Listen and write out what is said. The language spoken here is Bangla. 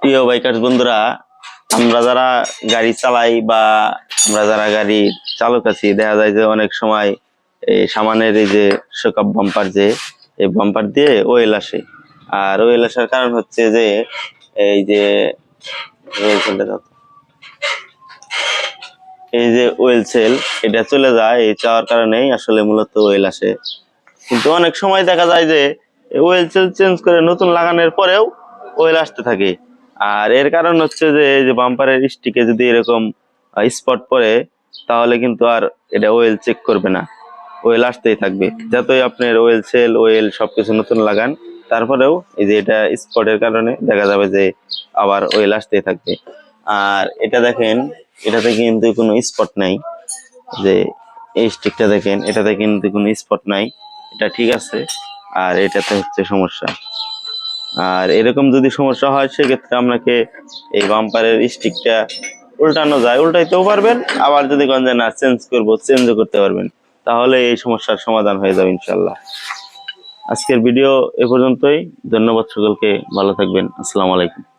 প্রিয় বাইকার্স বন্ধুরা, আমরা যারা গাড়ি চালাই বা আমরা যারা গাড়ি চালক আছি, দেখা যায় যে অনেক সময় এই সামানের এই যে শোকাপ বাম্পার যে, এই বাম্পার দিয়ে ওয়েল আসে। আর ওয়েল আসার কারণ হচ্ছে যে, এই যে ওয়েল সেলটা এই যে ওয়েল সেল এটা চলে যায়, এই চাওয়ার কারণেই আসলে মূলত ওয়েল আসে। কিন্তু অনেক সময় দেখা যায় যে ওয়েল সেল চেঞ্জ করে নতুন লাগানোর পরেও ওয়েল আসতে থাকে। আর এর কারণ হচ্ছে যে, এই যে বাম্পারের স্টিকে যদি এরকম স্পট পড়ে, তাহলে কিন্তু আর এটা ওয়েল চেক করবে না। ওয়েল আসতেই থাকবে। যতই আপনার ওয়েল সেল ওয়েল সবকিছু নতুন লাগান, তারপরেও এই যে এটা স্পটের কারণে দেখা যাবে যে আবার ওয়েল আসতেই থাকবে। আর এটা দেখেন, এটাতে কিন্তু কোনো স্পট নাই। যে এই স্টিকটা দেখেন, এটাতে কিন্তু কোনো স্পট নাই। এটা ঠিক আছে। আর এটাতে হচ্ছে সমস্যা। আর এরকম যদি সমস্যা হয়, সেক্ষেত্রে আপনাকে এই বাম্পারের স্টিকটা উল্টানো যায়। উল্টাইতেও পারবেন, আবার যদি গঞ্জে না চেঞ্জ করব চেঞ্জও করতে পারবেন, তাহলে এই সমস্যার সমাধান হয়ে যাবে ইনশাল্লাহ আজকের ভিডিও এ পর্যন্তই। ধন্যবাদ সকলকে। ভালো থাকবেন। আসসালামু আলাইকুম।